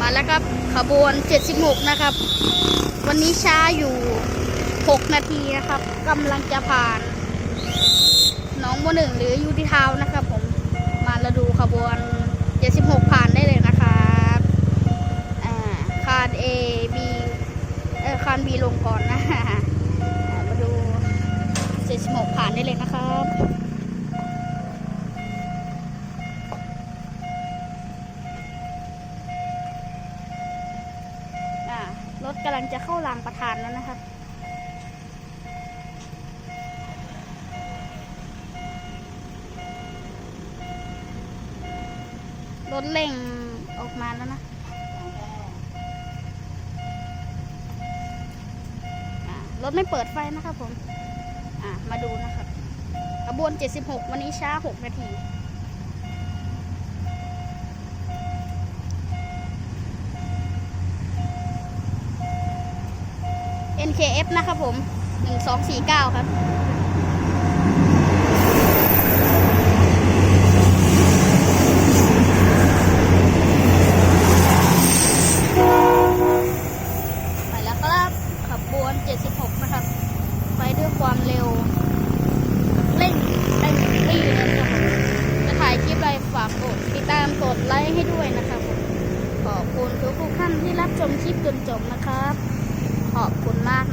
มาแล้วครับขบวน 76 นะครับ วันนี้ช้าอยู่ 6 นาทีนะครับกำลังจะผ่านน้องบัวหนึ่งหรือยูทิทาวนะครับ ผมมาเราดูขบวน 76 ผ่านได้เลยนะครับอ่าคาน A B เออคาน B ลงก่อนนะมาดู 76 ผ่านได้เลยนะครับ อ่ารถ กำลังจะเข้ารางประธานแล้วนะครับรถเร่งออกมาแล้วนะรถไม่เปิดไฟนะครับผม อ่ามาดูนะครับขบวน 76 วันนี้ช้า 6 นาที NKF นะครับผม 1249 ครับไปแล้วครับขบวน76 นะครับ ไปด้วยความเร็ว เร่งเร่งรีบนะครับผมจะถ่ายคลิปอะไรฝากกดติดตามกดไลค์ให้ด้วยนะครับผมขอบคุณทุกๆท่านที่รับชมคลิปจนจบนะครับ mag.